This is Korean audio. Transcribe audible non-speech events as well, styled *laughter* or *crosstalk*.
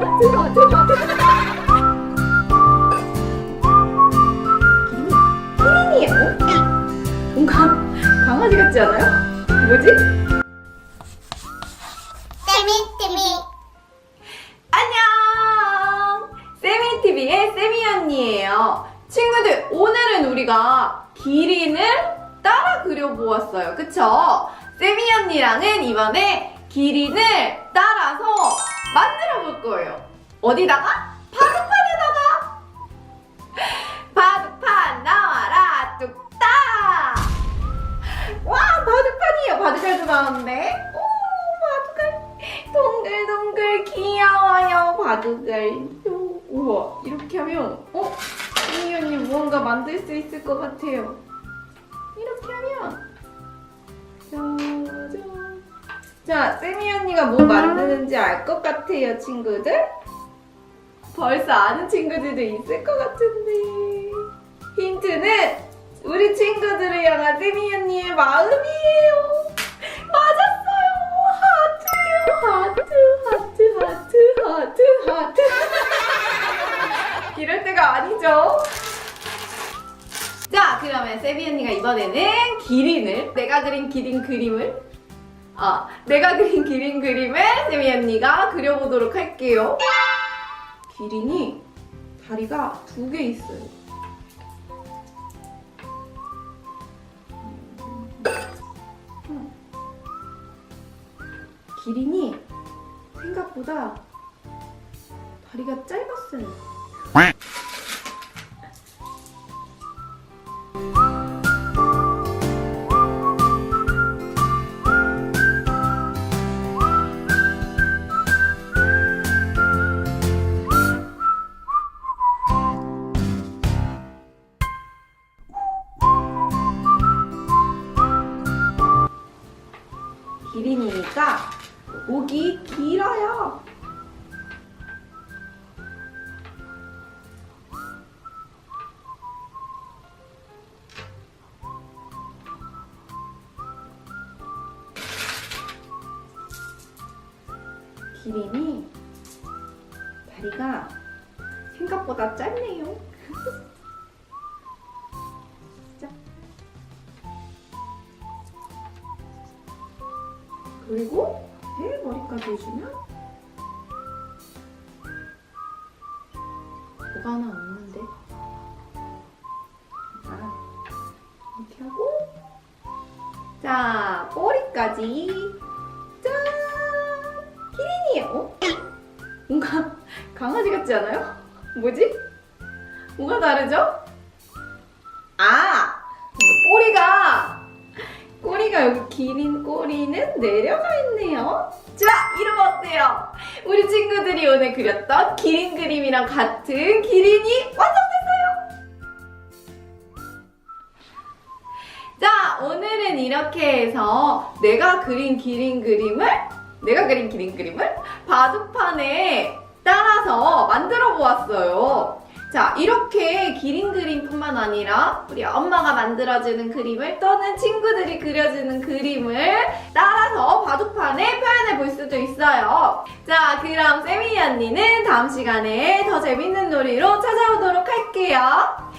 하트 기린이 기린이에요? 뭔가 강아지 같지 않아요? 뭐지? 띠미띠미 안녕! 세미TV의 세미 언니예요. 친구들, 오늘은 우리가 기린을 따라 그려보았어요. 그쵸? 세미 언니랑은 이번에 기린을 따라서 거예요. 어디다가? 바둑판에다가! 바둑판 나와라, 뚝딱! 와, 바둑판이에요. 바둑알도 나왔네. 오, 바둑알. 동글동글 귀여워요 바둑알 오, 우와 이렇게 하면 어? 이미 언니 무언가 만들 수 있을 것 같아요 이렇게 하면 자 세미 언니가 뭐 만드는지 알 것 같아요 친구들 벌써 아는 친구들도 있을 것 같은데 힌트는 우리 친구들을 향한 세미 언니의 마음이에요 맞았어요. 하트, 하트, 하트, 하트, 하트. 이럴 때가 아니죠. 자, 그러면 세비 언니가 이번에는 기린을 내가 그린 기린 그림을 아, 내가 그린 기린 그림을 세미 언니가 그려보도록 할게요. 기린이 다리가 두 개 있어요. 기린이 생각보다 다리가 짧았어요. 기린이니까 목이 길어요. 기린이 다리가 생각보다 짧네요. *laughs* 그리고 배 머리까지 해주면 뭐가 하나 없는데 자 이렇게 하고 자 꼬리까지 짠 기린이에요 뭔가 강아지 같지 않아요? 뭐지? 뭐가 다르죠? 여기 기린 꼬리는 내려가 있네요. 자, 이름 어때요? 우리 친구들이 오늘 그렸던 기린 그림이랑 같은 기린이 완성됐어요. 자, 오늘은 이렇게 해서 내가 그린 기린 그림을 내가 그린 기린 그림을 바둑판에 따라서 만들어 보았어요. 자, 이렇게 기린 그림뿐만 아니라 우리 엄마가 만들어주는 그림을 또는 친구들이 그려주는 그림을 따라서 바둑판에 표현해 볼 수도 있어요. 자, 그럼 세미 언니는 다음 시간에 더 재밌는 놀이로 찾아오도록 할게요.